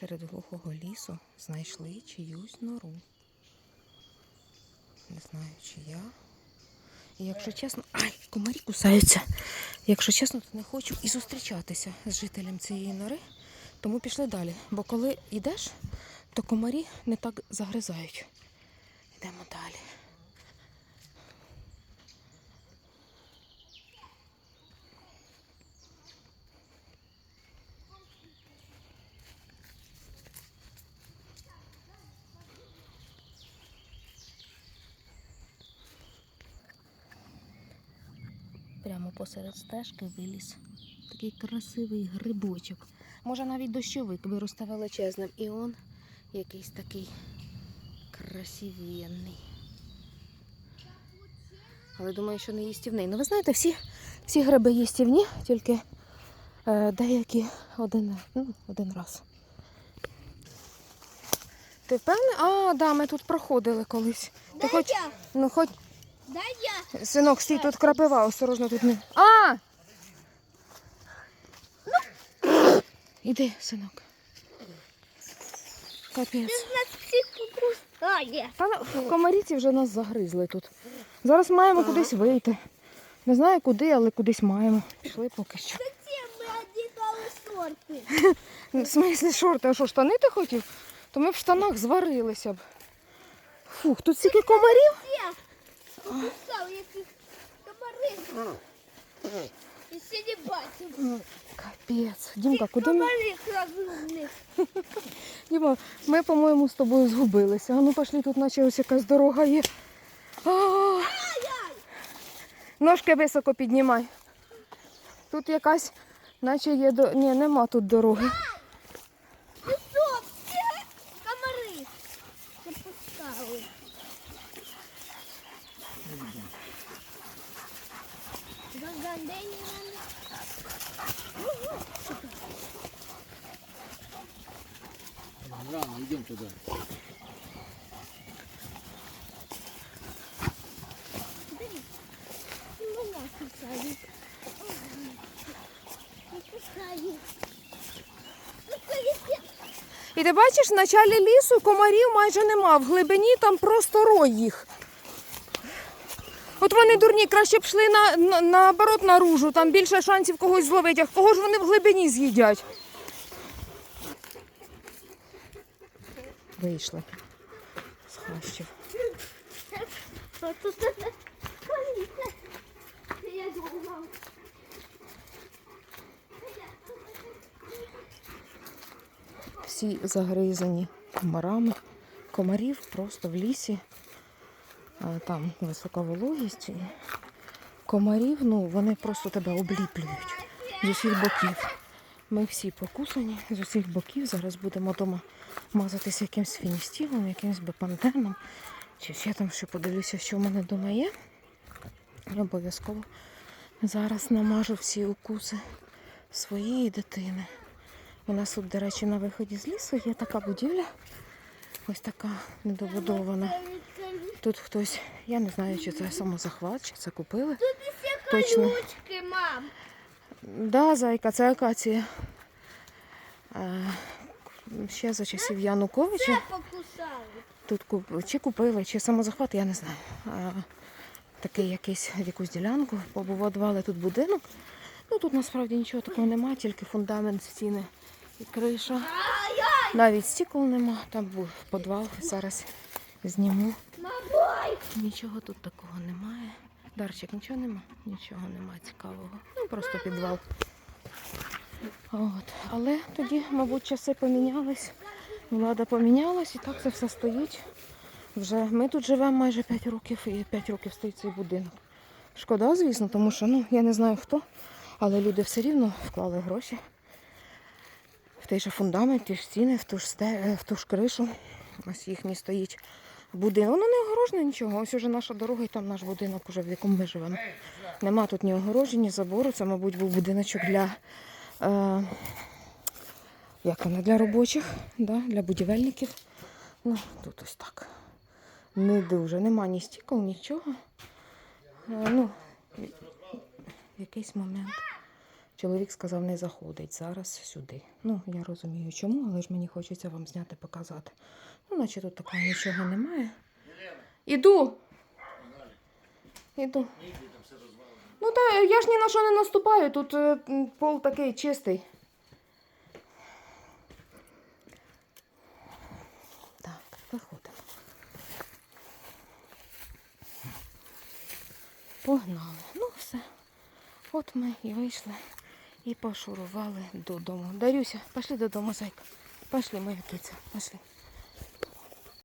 серед глухого лісу знайшли чиюсь нору. Не знаю, чия. І якщо чесно, ай, комарі кусаються. Якщо чесно, то не хочу і зустрічатися з жителем цієї нори, тому пішли далі. Бо коли йдеш, то комарі не так загризають. Йдемо далі. Прямо посеред стежки виліз такий красивий грибочок. Може навіть дощовик виросте величезним. І он якийсь такий красивенний. Але думаю, що не їстівний. Ну ви знаєте, всі, всі гриби їстівні, тільки е, деякі один, ну, один раз. Ти впевнений? А, да, ми тут проходили колись. Ти хоч, ну хоч дай я. Синок, стій тут крапива, осторожно тут не. А! Іди, синок. Капець. Нас всіх покусає. Та ну, комаріці вже нас загризли тут. Зараз маємо кудись вийти. Не знаю куди, але кудись маємо. Пішли поки що. Зачем ми одягали шорти? Ну, В смислі шорти, а що, штани ти хотів? То ми б в штанах зварилися б. Фух, тут стільки комарів. Я покусав яких комари. І ще не бачив. Капець. Дімка, куди ми? Діма, ми, по-моєму, з тобою згубилися. А ну пошли, тут наче ось якась дорога є. Ножки високо піднімай. Тут якась, наче є до. Ні, нема тут дороги. Ну що, всі комари запускали. Гагандені Рано, идем туда. І ти бачиш, в началі лісу комарів майже нема. В глибині там просто рой їх. От вони дурні, краще б йшли на, на, наоборот наружу, там більше шансів когось зловити. А кого ж вони в глибині з'їдять? Вийшли з хащів. Всі загризані комарами. Комарів просто в лісі. А, Там висока вологість. Комарів, ну, вони просто тебе обліплюють з усіх боків. Ми всі покусані з усіх боків. Зараз будемо вдома мазатися якимсь фіністілом, якимсь бепантеном. Чи ще там ще подивлюся, що в мене вдома є. Обов'язково зараз намажу всі укуси своєї дитини. У нас тут, до речі, на виході з лісу є така будівля. Ось така недобудована. Тут хтось, я не знаю, чи це самозахват, чи це купили. Тут Точно. Ручки, мам. Да, зайка, це акація. Е, Ще за часів Януковича. Тут куп... чи купили, чи самозахват, я не знаю. А, такий якийсь якусь ділянку побудували тут будинок. Ну тут насправді нічого такого немає, тільки фундамент, стіни і криша. Навіть стікол нема, там був підвал, зараз зніму. Нічого тут такого немає. Дарчик, нічого нема? Нічого немає цікавого. Ну просто підвал. От. Але тоді, мабуть, часи помінялись, влада помінялась і так це все стоїть. Вже ми тут живемо майже 5 років і 5 років стоїть цей будинок. Шкода, звісно, тому що ну, я не знаю хто, але люди все рівно вклали гроші в той же фундамент, ті ж стіни, в ту ж, сте... в ту ж кришу. Ось їхній стоїть будинок. Воно не огорожено нічого. Ось уже наша дорога і там наш будинок, уже, в якому ми живемо. Нема тут ні огорожі, ні забору. Це, мабуть, був будиночок для, е... як воно, для робочих, да? для будівельників. Ну, тут ось так. Не дуже. Нема ні стікол, нічого. Е, ну, в якийсь момент Чоловік сказав, не заходить зараз сюди. Ну, я розумію, чому, але ж мені хочеться вам зняти, показати. Ну, наче тут такого нічого немає. Іду. Іду. Ну, та я ж ні на що не наступаю, тут е, пол такий чистий. Так, виходимо. Погнали. Ну, все. От ми і вийшли і пошурували додому. Дарюся, пішли додому, зайка. Пішли, моя киця, пішли.